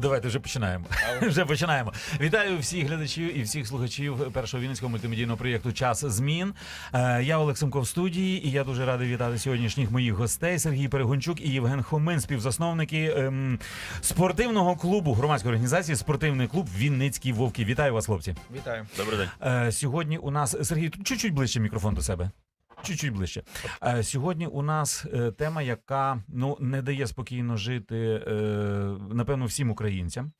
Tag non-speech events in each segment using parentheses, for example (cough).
Давайте вже починаємо. вже починаємо. Вітаю всіх глядачів і всіх слухачів першого вінницького мультимедійного проєкту Час змін. Е, я Олег Семко в студії, і я дуже радий вітати сьогоднішніх моїх гостей Сергій Перегончук і Євген Хомин, співзасновники ем, спортивного клубу громадської організації Спортивний клуб Вінницькі Вовки. Вітаю вас, хлопці. Вітаю. Добрий день. Е, сьогодні у нас Сергій, чуть-чуть ближче мікрофон до себе. Чуть-чуть ближче. Е, сьогодні у нас е, тема, яка ну не дає спокійно жити, е, напевно, всім українцям.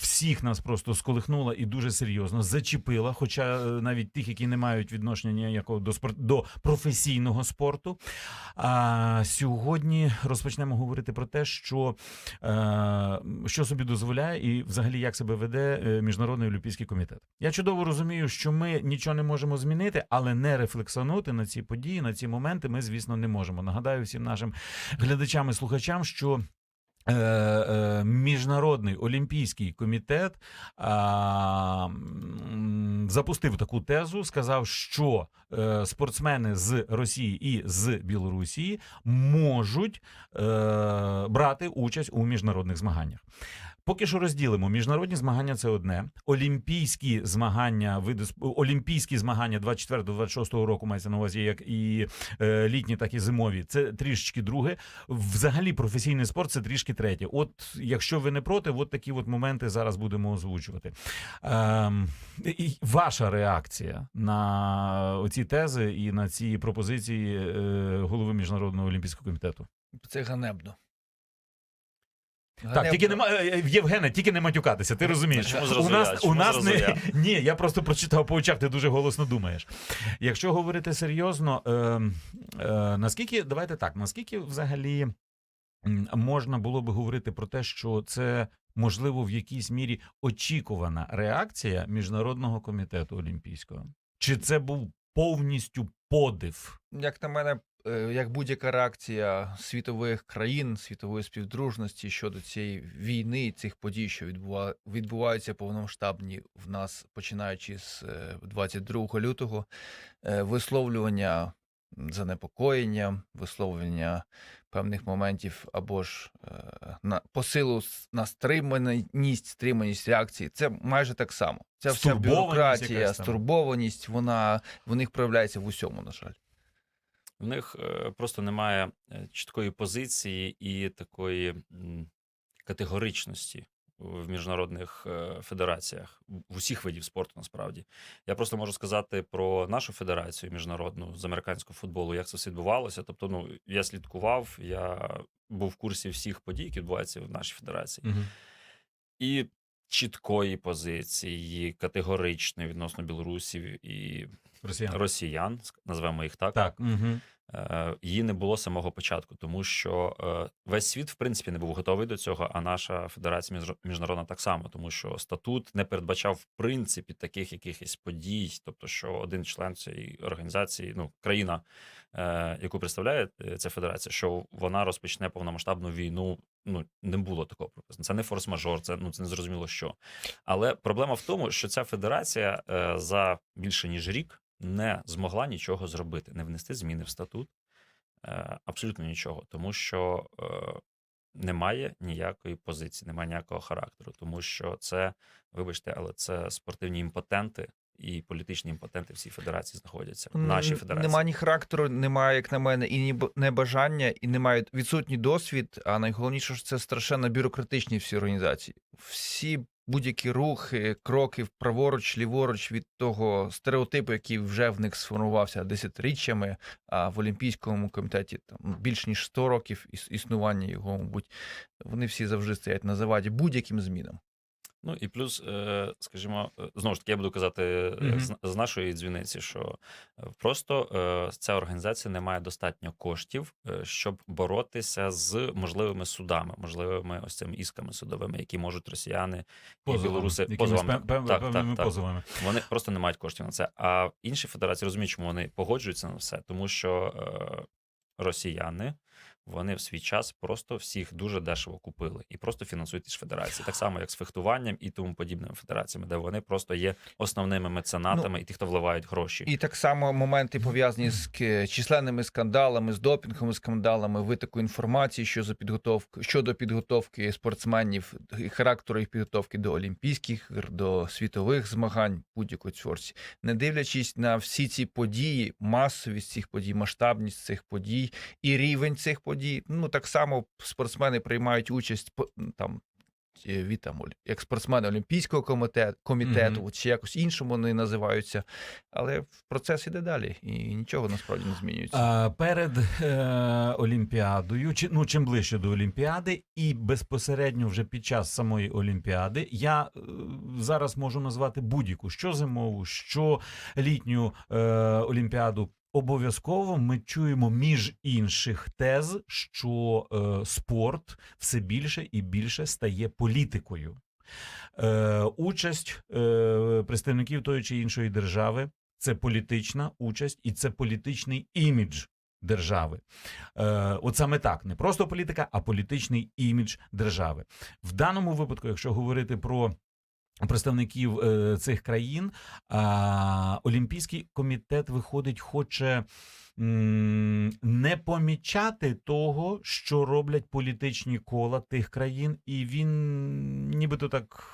Всіх нас просто сколихнула і дуже серйозно зачепила. Хоча навіть тих, які не мають відношення ніякого до спорт до професійного спорту. А сьогодні розпочнемо говорити про те, що, що собі дозволяє, і взагалі як себе веде міжнародний олімпійський комітет. Я чудово розумію, що ми нічого не можемо змінити, але не рефлексанути на ці події, на ці моменти ми, звісно, не можемо. Нагадаю всім нашим глядачам і слухачам, що. е, е, Міжнародний олімпійський комітет а, запустив таку тезу, сказав, що е, спортсмени з Росії і з Білорусі можуть е, брати участь у міжнародних змаганнях. Поки що розділимо міжнародні змагання це одне. Олімпійські змагання, види олімпійські змагання 24-26 року мається на увазі, як і е, літні, так і зимові. Це трішечки друге. Взагалі, професійний спорт це трішки третє. От якщо ви не проти, от такі от моменти зараз будемо озвучувати. Ем, і ваша реакція на оці тези і на ці пропозиції е, голови міжнародного олімпійського комітету? Це ганебно. Так, тільки нема е, е, Євгене, тільки не матюкатися. Ти розумієш? чому зразу у нас я? у нас зразу не я? (laughs) ні. Я просто прочитав по очах. Ти дуже голосно думаєш. Якщо говорити серйозно, е, е, наскільки давайте так, наскільки взагалі м, можна було би говорити про те, що це можливо в якійсь мірі очікувана реакція міжнародного комітету олімпійського? Чи це був повністю подив? Як на мене, як будь-яка реакція світових країн, світової співдружності щодо цієї війни, і цих подій, що відбува- відбуваються повномасштабні в нас, починаючи з е, 22 лютого, е, висловлювання занепокоєння, висловлювання певних моментів або ж е, на посилу на стриманість, стриманість реакції. Це майже так само. Ця вся бюрократія, стурбованість, вона в них проявляється в усьому, на жаль. В них е, просто немає е, чіткої позиції і такої категоричності в міжнародних е, федераціях в усіх видів спорту. Насправді я просто можу сказати про нашу федерацію міжнародну з американського футболу, як це все відбувалося. Тобто, ну я слідкував, я був в курсі всіх подій, які відбуваються в нашій федерації. і чіткої позиції, категоричної відносно білорусів і Росіян. росіян, назвемо їх так. Так. Угу. Її не було з самого початку, тому що е, весь світ, в принципі, не був готовий до цього, а наша федерація міжнародна так само, тому що статут не передбачав в принципі таких якихось подій, тобто, що один член цієї організації, ну країна, е, яку представляє ця федерація, що вона розпочне повномасштабну війну. Ну не було такого прописано. Це не форс-мажор, це ну це не зрозуміло що. Але проблема в тому, що ця федерація за більше ніж рік не змогла нічого зробити, не внести зміни в статут. Е, абсолютно нічого, тому що е, немає ніякої позиції, немає ніякого характеру, тому що це, вибачте, але це спортивні імпотенти і політичні імпотенти всій федерації знаходяться. В нашій федерації. Немає ні характеру, немає, як на мене, і ні б- не бажання, і немає відсутній досвід. А найголовніше, що це страшенно бюрократичні всі організації. Всі будь-які рухи, кроки праворуч, ліворуч від того стереотипу, який вже в них сформувався десятиріччями. А в Олімпійському комітеті там більш ніж 100 років іс- існування його, мабуть, вони всі завжди стоять на заваді будь-яким змінам. Ну і плюс, е, скажімо, е, знову ж таки, я буду казати Мгм. з, нашої дзвіниці, що просто ця організація не має достатньо коштів, щоб боротися з можливими судами, можливими ось цими ісками судовими, які можуть росіяни і білоруси позовами. Так, певними так, так. позовами. Вони просто не мають коштів на це. А інші федерації розуміють, чому вони погоджуються на все, тому що росіяни вони в свій час просто всіх дуже дешево купили і просто фінансують із федерації. Так само, як з фехтуванням і тому подібними федераціями, де вони просто є основними меценатами і ті, хто вливають гроші. І так само моменти пов'язані з численними скандалами, з допінговими скандалами, витоку інформації щодо підготовки щодо підготовки спортсменів, і характеру їх підготовки до Олімпійських до світових змагань будь-якої творці. Не дивлячись на всі ці події, масовість цих подій, масштабність цих подій і рівень цих подій. Ну так само спортсмени приймають участь по- там. е, Від там як спортсмени Олімпійського комітету, комітету Мгм. чи якось іншому вони називаються. Але процес іде далі, і нічого насправді не змінюється. А, перед е, Олімпіадою, чи ну чим ближче до Олімпіади, і безпосередньо вже під час самої Олімпіади, я е, зараз можу назвати будь-яку що зимову, що літню е, Олімпіаду. Обов'язково ми чуємо між інших тез, що е, спорт все більше і більше стає політикою. Е, участь е, представників тої чи іншої держави це політична участь і це політичний імідж держави. Е, от саме так, не просто політика, а політичний імідж держави. В даному випадку, якщо говорити про представників е, цих країн, Олімпійський комітет виходить, хоче. Не помічати того, що роблять політичні кола тих країн, і він нібито так.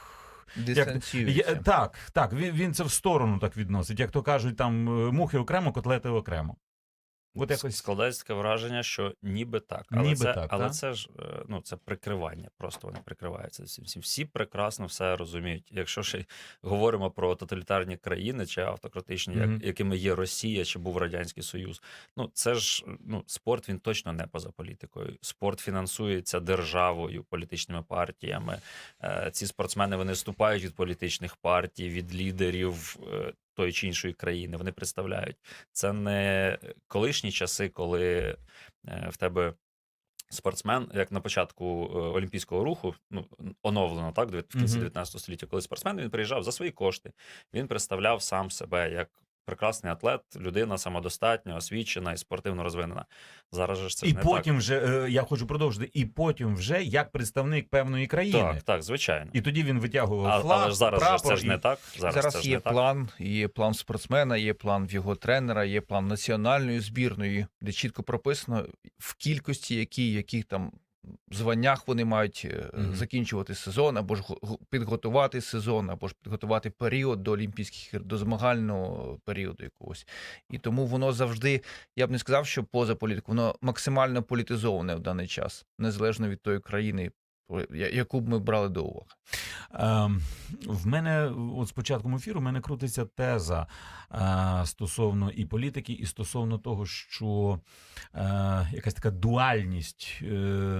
Є, так, так, він, він це в сторону так відносить. Як то кажуть, там е, мухи окремо, котлети окремо. От якось складається таке враження, що ніби так, але Ніби це, так, але та? це ж е, ну це прикривання. Просто вони прикриваються всім. Всі прекрасно все розуміють. Якщо ще говоримо про тоталітарні країни чи автократичні, Мгм. як, якими є Росія чи був Радянський Союз, ну це ж ну спорт він точно не поза політикою. Спорт фінансується державою, політичними партіями. Е, Ці спортсмени вони вступають від політичних партій, від лідерів е, тої чи іншої країни. Вони представляють. Це не колишні часи, коли е, в тебе спортсмен, як на початку е, олімпійського руху, ну оновлено так, в кінці Мгм. 19 століття, коли спортсмен він приїжджав за свої кошти, він представляв сам себе як. Прекрасний атлет, людина самодостатня, освічена і спортивно розвинена. Зараз же ж це і ж не потім вже е, я хочу продовжити, і потім вже як представник певної країни. так. Так, так, звичайно. І тоді він витягував А, флаг, але ж зараз же прапор, це ж не і- так. Зараз, Зараз, це ж є не так. план, є план спортсмена, є план в його тренера, є план національної збірної, де чітко прописано в кількості, які, яких там званнях вони мають Мгм. закінчувати сезон, або ж го- го- підготувати сезон, або ж підготувати період до Олімпійських до змагального періоду якогось. І тому воно завжди, я б не сказав, що поза політикою, воно максимально політизоване в даний час, незалежно від тої країни, яку б ми брали до уваги. Ем, в мене от з початком ефіру в мене крутиться теза е, стосовно і політики, і стосовно того, що е, якась така дуальність, е,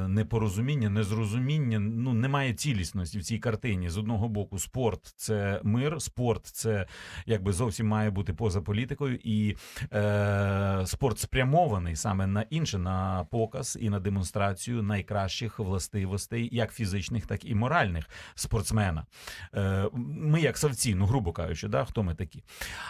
непорозуміння, незрозуміння, ну немає цілісності в цій картині. З одного боку, спорт це мир, спорт це якби зовсім має бути поза політикою, і е, спорт спрямований саме на інше, на показ і на демонстрацію найкращих властивостей, як фізичних, так і моральних спортсмена. Е, Ми як савці, ну грубо кажучи, да, хто ми такі.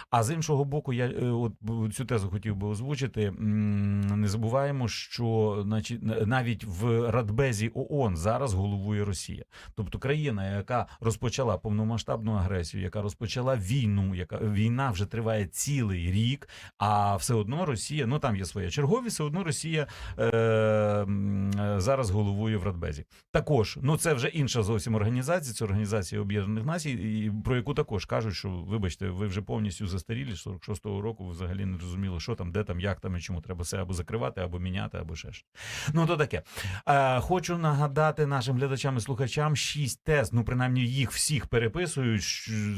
А з іншого боку, я е, от цю тезу хотів би озвучити. Не забуваємо, що значить, навіть в Радбезі ООН зараз головує Росія. Тобто країна, яка розпочала повномасштабну агресію, яка розпочала війну, яка війна вже триває цілий рік, а все одно Росія, ну там є своя черговість, все одно Росія е, е, зараз головує в Радбезі. Також, ну це вже інша зовсім організація, це організація Об'єднаних Націй, і про яку також кажуть, що вибачте, ви вже повністю застарілі з 46-го року. Взагалі не розуміли, що там, де там, як там і чому треба все або закривати, або міняти, або ще ж. Ну то таке. Е, хочу нагадати нашим глядачам і слухачам шість тез. Ну принаймні їх всіх переписують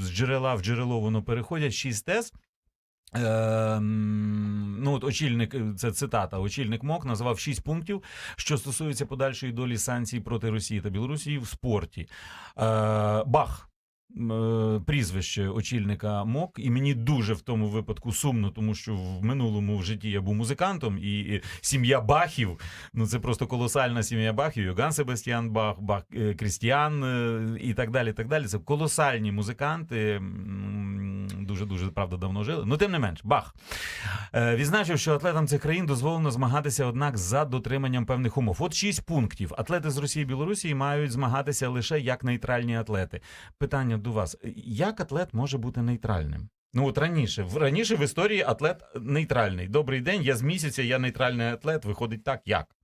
з джерела в джерело воно переходять. Шість тез. Ем, ну, от очільник, е, це цитата. Очільник МОК назвав шість пунктів, що стосуються подальшої долі санкцій проти Росії та Білорусі в спорті. Е, Бах. Е, Прізвище очільника МОК, і мені дуже в тому випадку сумно, тому що в минулому в житті я був музикантом, і сім'я Бахів ну це просто колосальна сім'я Бахів. Йоган Себастьян Бах, Бах е, Крістіан е, і так далі. так далі. Це колосальні музиканти. Дуже дуже правда давно жили. Ну тим не менш, бах відзначив, що атлетам цих країн дозволено змагатися, однак за дотриманням певних умов. От шість пунктів. Атлети з Росії і Білорусі мають змагатися лише як нейтральні атлети. Питання до вас: як атлет може бути нейтральним? Ну от раніше, в раніше в історії атлет нейтральний. Добрий день, я з місяця, я нейтральний атлет. Виходить так, як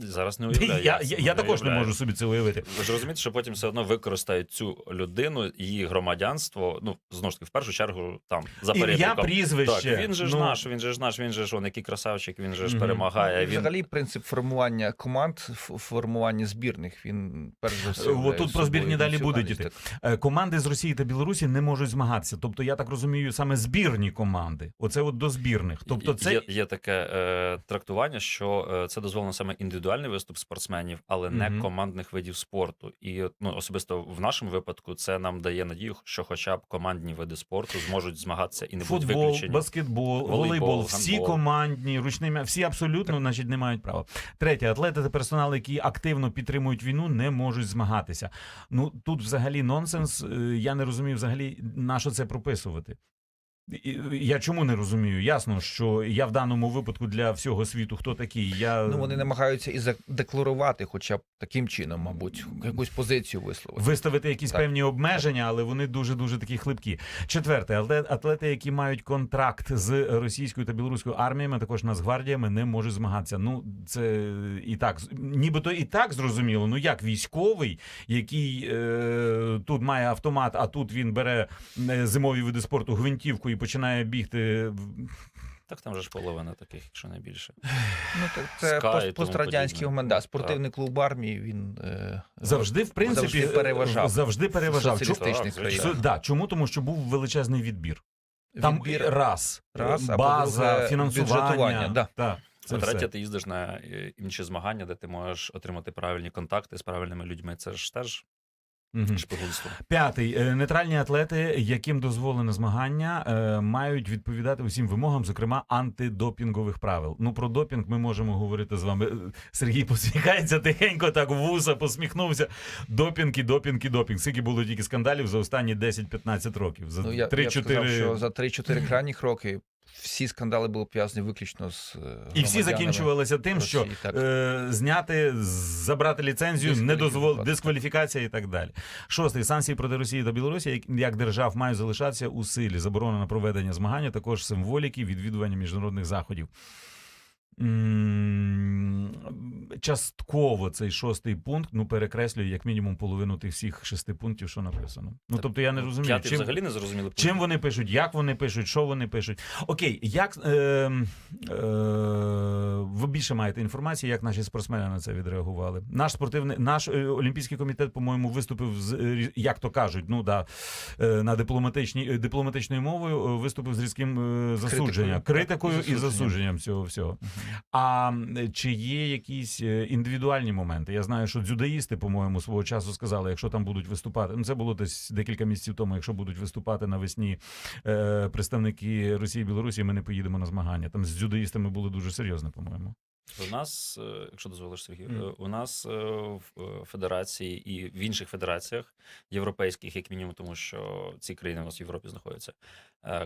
Зараз не уявляю. я, це, я, також не можу собі це уявити. Ви ж розумієте, що потім все одно використають цю людину, її громадянство. Ну знову ж таки, в першу чергу там за Ім'я, прізвище. Так, він же ж ну, наш, він же ж наш, він же ж он, який красавчик, він же ж Мгм. перемагає. Ну, Він Взагалі, принцип формування команд, формування збірних, він перш за все. Являє тут про збірні далі будуть націоналіст. іти. Е, Команди з Росії та Білорусі не можуть змагатися. Тобто, я так розумію, саме збірні команди. Оце от до збірних. Тобто, це є, є таке е, трактування, що е, це дозволено саме індивідуальний виступ спортсменів, але не Мгм. командних видів спорту. І ну, особисто в нашому випадку це нам дає надію, що хоча б командні види спорту зможуть змагатися і не будуть футбол, виключені. баскетбол, Волейбол, волейбол, всі гандбол. командні, ручний м'яч, всі абсолютно, значить, не мають права. Третє, атлети та персонал, які активно підтримують війну, не можуть змагатися. Ну тут взагалі нонсенс. Е, Я не розумію взагалі на що це прописувати. Я чому не розумію? Ясно, що я в даному випадку для всього світу хто такий. Я Ну, вони намагаються і задекларувати, хоча б таким чином, мабуть, якусь позицію висловити. виставити якісь Так. певні обмеження, але вони дуже дуже такі хлипкі. Четверте, атлет- атлети, які мають контракт з російською та білоруською арміями, також нацгвардіями, не можуть змагатися. Ну це і так, нібито і так зрозуміло. Ну як військовий, який е, тут має автомат, а тут він бере е, зимові види спорту гвинтівку і починає бігти. Так там же ж половина таких, якщо не більше. Ну, так це Sky пост- пострадянський момент. Да, спортивний клуб армії він е, Завжди, в принципі, завжди переважав. Завжди переважав. Так, Да, чому? Тому що був величезний відбір. Там Відбір- раз, раз, база, фінансування. бюджетування, да. Це А третє, ти їздиш на е, інші змагання, де ти можеш отримати правильні контакти з правильними людьми. Це ж теж Шпигунство. П'ятий. Е, Нейтральні атлети, яким дозволене змагання, е, мають відповідати усім вимогам, зокрема антидопінгових правил. Ну про допінг ми можемо говорити з вами. Е, Сергій посміхається тихенько, так в вуса посміхнувся. Допінг і допінг і допінг. Скільки було тільки скандалів за останні 10-15 років. За Ну, я, я б сказав, що за 3-4 крайніх роки всі скандали були пов'язані виключно з е, І всі закінчувалися тим, що так. е, зняти, забрати ліцензію, не дозвол, дискваліфікація і так далі. Шостий санкції проти Росії та Білорусі, як, як держав, мають залишатися у силі. Заборона на проведення змагання, також символіки, відвідування міжнародних заходів. Частково цей шостий пункт ну перекреслює як мінімум половину тих всіх шести пунктів, що написано. Ну тобто я не розумію, чим, взагалі не зрозуміли. Чим вони пишуть, як вони пишуть, що вони пишуть. Окей, як е, е, ви більше маєте інформації, як наші спортсмени на це відреагували? Наш спортивний, наш е, олімпійський комітет, по-моєму, виступив з е, як то кажуть, ну да е, на дипломатичній дипломатичною мовою виступив з різким засудженням, так, критикою і засудженням. засудженням цього всього. А чи є якісь е, індивідуальні моменти? Я знаю, що дзюдоїсти, по-моєму, свого часу сказали, якщо там будуть виступати, ну це було десь декілька місяців тому. Якщо будуть виступати навесні е, представники Росії і Білорусі, ми не поїдемо на змагання. Там з дзюдоїстами було дуже серйозно, по-моєму. У нас, е, якщо дозволиш, Сергій, е, у нас е, в федерації і в інших федераціях європейських, як мінімум, тому що ці країни у нас в Європі знаходяться.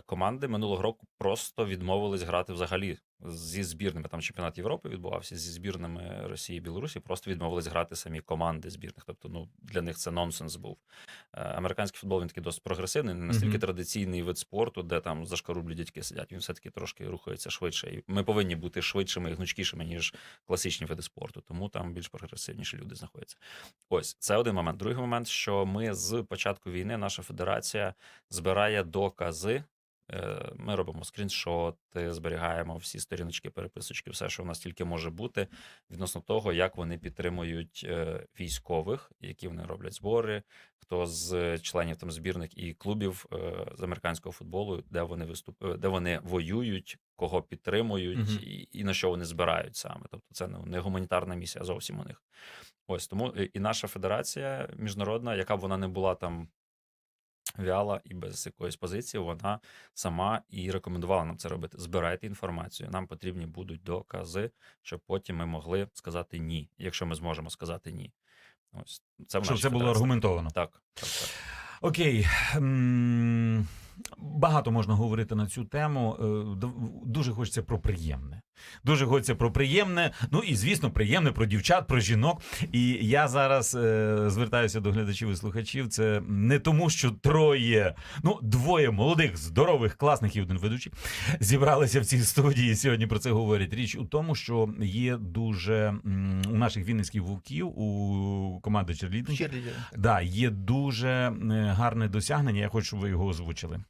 Команди минулого року просто відмовились грати взагалі зі збірними. Там чемпіонат Європи відбувався зі збірними Росії і Білорусі. Просто відмовились грати самі команди збірних. Тобто, ну для них це нонсенс був. Е, Американський футбол він такий досить прогресивний, не настільки Мгм. традиційний вид спорту, де там зашкарублі дядьки сидять. Він все таки трошки рухається швидше. І ми повинні бути швидшими і гнучкішими, ніж класичні види спорту. Тому там більш прогресивніші люди знаходяться. Ось це один момент. Другий момент, що ми з початку війни, наша федерація збирає докази. Е, Ми робимо скріншоти, зберігаємо всі сторіночки, переписочки, все, що в нас тільки може бути, відносно того, як вони підтримують е, військових, які вони роблять збори, хто з членів там збірних і клубів е, з американського футболу, де вони виступ... де вони воюють, кого підтримують Мгм. і, і на що вони збирають саме. Тобто, це ну, не гуманітарна місія зовсім у них. Ось тому і наша федерація міжнародна, яка б вона не була там вяла і без якоїсь позиції, вона сама і рекомендувала нам це робити. Збирайте інформацію. Нам потрібні будуть докази, щоб потім ми могли сказати ні, якщо ми зможемо сказати ні. Ось це в Щоб це було аргументовано. Так, так, так. Окей. Багато можна говорити на цю тему. Е, Дуже хочеться про приємне. Дуже хочеться про приємне. Ну і звісно, приємне про дівчат, про жінок. І я зараз е, звертаюся до глядачів і слухачів. Це не тому, що троє, ну двоє молодих, здорових, класних і один ведучий зібралися в цій студії. Сьогодні про це говорять. Річ у тому, що є дуже м, у наших вінницьких вовків у команди черлідинг. Да, є дуже е, гарне досягнення. Я хочу, щоб ви його озвучили.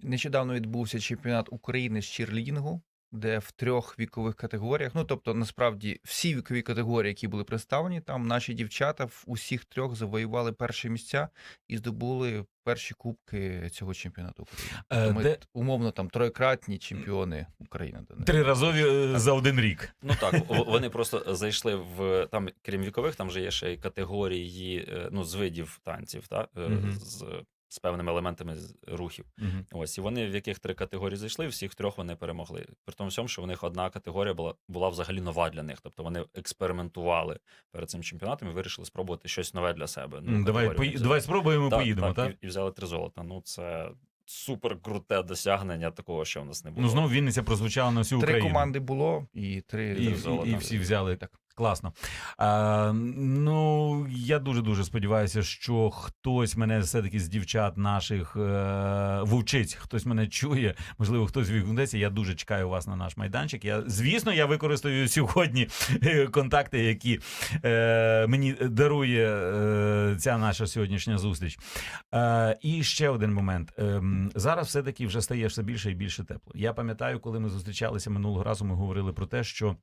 Нещодавно відбувся чемпіонат України з чірлідінгу, де в трьох вікових категоріях, ну тобто, насправді, всі вікові категорії, які були представлені, там наші дівчата в усіх трьох завоювали перші місця і здобули перші кубки цього чемпіонату України. Е, ми, де- умовно там троєкратні чемпіони України. да, не? Триразові е, за один рік. Ну так, вони просто зайшли в там, крім вікових, там же є ще й категорії е, ну, з видів танців, та, е, Мгм. з, з певними елементами рухів. Ось і вони в яких три категорії зайшли, всіх трьох вони перемогли. При тому всьому, що в них одна категорія була була взагалі нова для них. Тобто вони експериментували перед цим чемпіонатом і вирішили спробувати щось нове для себе. М, Давай, пої- давай спробуємо, поїдемо, так? І, і взяли три золота. Ну це супер круте досягнення такого, що в нас не було. Ну знову Вінниця прозвучала на всю Три Україну. команди було і три, І, і, золота. і всі взяли так. Класно. А, ну, я дуже дуже сподіваюся, що хтось мене все-таки з дівчат наших е, вовчиць, хтось мене чує, можливо, хтось відгукнеться. Я дуже чекаю вас на наш майданчик. Я, звісно, я використаю сьогодні е, контакти, які е, мені дарує е, ця наша сьогоднішня зустріч. Е, і ще один момент. Ем, зараз все-таки вже стає все більше і більше тепло. Я пам'ятаю, коли ми зустрічалися минулого разу, ми говорили про те, що.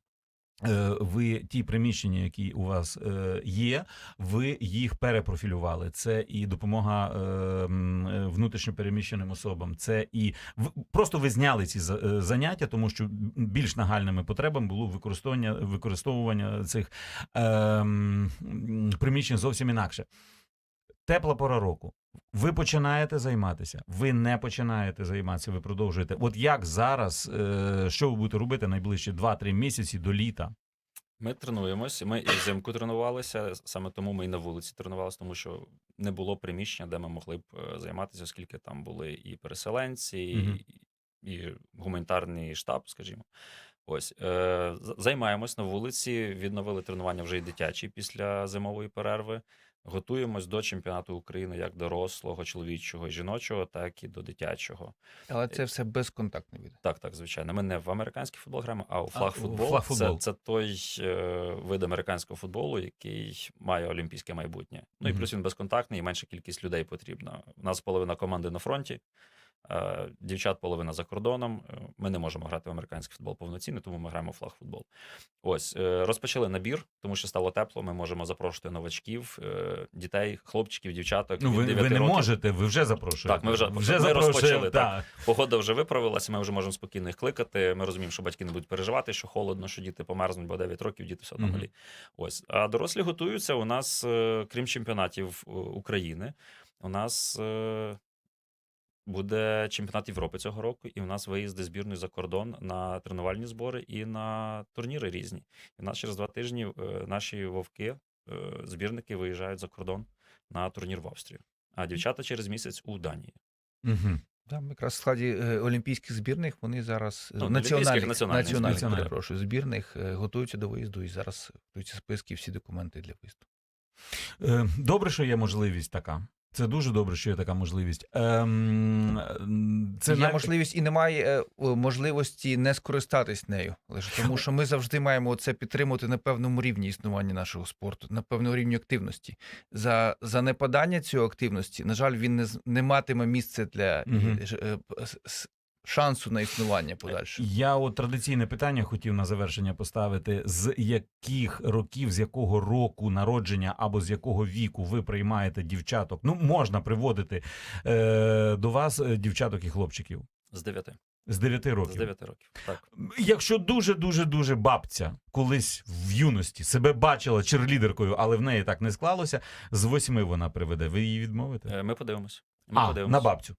Е, Ви ті приміщення, які у вас е, є, ви їх перепрофілювали. Це і допомога внутрішньо е, внутрішньопереміщеним особам. Це і просто ви зняли ці за- заняття, тому що більш нагальними потребами було використовування використовування цих приміщень зовсім інакше. Тепла пора року. Ви починаєте займатися, ви не починаєте займатися, ви продовжуєте. От як зараз, е, що ви будете робити найближчі 2-3 місяці до літа? Ми тренуємось. Ми і взимку тренувалися. Саме тому ми і на вулиці тренувалися, тому що не було приміщення, де ми могли б е, займатися, оскільки там були і переселенці, Мгм. і, і гуманітарний штаб, скажімо. Ось е, займаємось на вулиці. Відновили тренування вже й дитячі після зимової перерви. Готуємось до чемпіонату України як дорослого, чоловічого і жіночого, так і до дитячого. Але це все безконтактний від. Так, так, звичайно. Ми не в американський футбол граємо, а у флаг-футбол. флаг-футбол. Це, це той е, вид американського футболу, який має олімпійське майбутнє. Ну і плюс він безконтактний, і менша кількість людей потрібна. У нас половина команди на фронті, е, дівчат половина за кордоном. Е, Ми не можемо грати в американський футбол повноцінно, тому ми граємо в флаг-футбол. Ось е, розпочали набір, тому що стало тепло. Ми можемо запрошувати новачків, е, дітей, хлопчиків, дівчаток. Ну, від ви, 9 ви не років. можете, ви вже запрошуєте. Так, ми вже- вже ми розпочали, так. Погода вже виправилася, ми вже можемо спокійно їх кликати. Ми розуміємо, що батьки не будуть переживати, що холодно, що діти померзнуть, бо 9 років діти все одно Мгм. малі. Ось. А дорослі готуються. У нас, е, крім чемпіонатів е, України, у нас е, буде чемпіонат Європи цього року, і у нас виїзди збірної за кордон на тренувальні збори і на турніри різні. І в нас через два тижні е, наші вовки, е, збірники виїжджають за кордон на турнір в Австрію. А дівчата через місяць у Данії. Угу. Там якраз в складі е, олімпійських збірних вони зараз Ну, національних, національних, національних, національних. перепрошую, збірних готуються до виїзду і зараз готуються списки, всі документи для виїзду. Добре, що є можливість така. Це дуже добре, що є така можливість. Ем, це є навіть- можливість і немає е, можливості не скористатись нею. Лише тому, що ми завжди маємо це підтримувати на певному рівні існування нашого спорту, на певному рівні активності. За занепадання цієї активності, на жаль, він не, не матиме місце для Мгм. Шансу на існування подальше. Я от традиційне питання хотів на завершення поставити: з яких років, з якого року народження або з якого віку ви приймаєте дівчаток? Ну, можна приводити е, до вас е, дівчаток і хлопчиків З 9. з 9 З років. 9 років. Так. Якщо дуже дуже дуже бабця колись в юності себе бачила черлідеркою, але в неї так не склалося, з восьми вона приведе. Ви її відмовите? Е, Ми подивимось. Ми а, подивимось. на бабцю.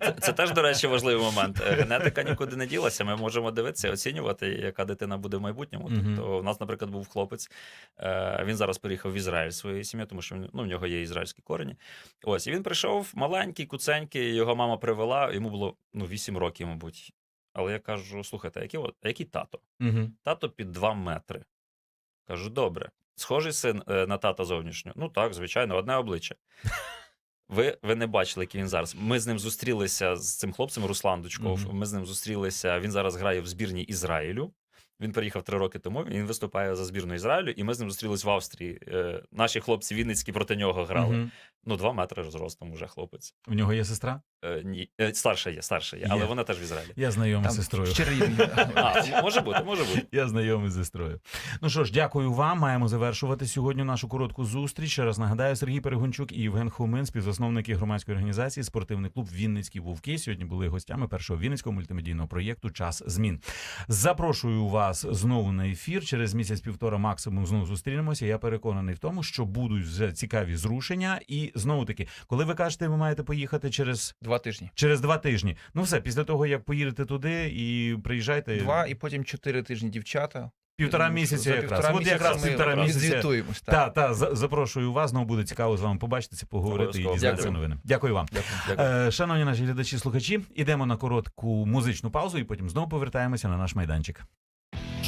Це, це теж, до речі, важливий момент. Е, Генетика нікуди не ділася. Ми можемо дивитися, оцінювати, яка дитина буде в майбутньому. Тобто, у нас, наприклад, був хлопець. е, Він зараз переїхав в Ізраїль своєю сім'єю, тому що в- ну, в нього є ізраїльські корені. Ось, і він прийшов маленький, куценький, його мама привела, йому було ну, 8 років, мабуть. Але я кажу: слухайте, а який, а який тато? Тато під 2 метри. Кажу, добре. Схожий син е, на тата зовнішнього? Ну так, звичайно, одне обличчя. Ви, ви не бачили, який він зараз. Ми з ним зустрілися з цим хлопцем Руслан Дучков. Мгм. Ми з ним зустрілися. Він зараз грає в збірні Ізраїлю. Він приїхав три роки тому. Він виступає за збірну Ізраїлю, і ми з ним зустрілись в Австрії. Е, наші хлопці Вінницькі проти нього грали. Угу. Ну, два метри зростом уже хлопець. В нього є сестра? Е, ні, е, старша є, старша є, але Є. вона теж в Ізраїлі. Я знайомий з сестрою. ще рівні. (laughs) А, може бути, може бути. Я знайомий з сестрою. Ну що ж, дякую вам. Маємо завершувати сьогодні нашу коротку зустріч. Ще раз нагадаю, Сергій Перегончук і Євген Хомин, співзасновники громадської організації Спортивний клуб Вінницькі Вовки. Сьогодні були гостями першого вінницького мультимедійного проєкту Час змін. Запрошую вас знову на ефір. Через місяць-півтора максимум знову зустрінемося. Я переконаний в тому, що будуть вже цікаві зрушення. І знову таки, коли ви кажете, ви маєте поїхати через. Два тижні. Через два тижні. Ну все, після того як поїдете туди і приїжджайте Два і потім чотири тижні дівчата. півтора місяця за якраз. півтора От якраз ми півтора місяця. Звітуємось. Так. Та, та, за- запрошую вас. Знову буде цікаво з вами побачитися, поговорити і Обов'язково. дізнатися Дякую. новини. Дякую вам. Дякую. Дякую. Е, шановні наші глядачі, слухачі, ідемо на коротку музичну паузу і потім знову повертаємося на наш майданчик.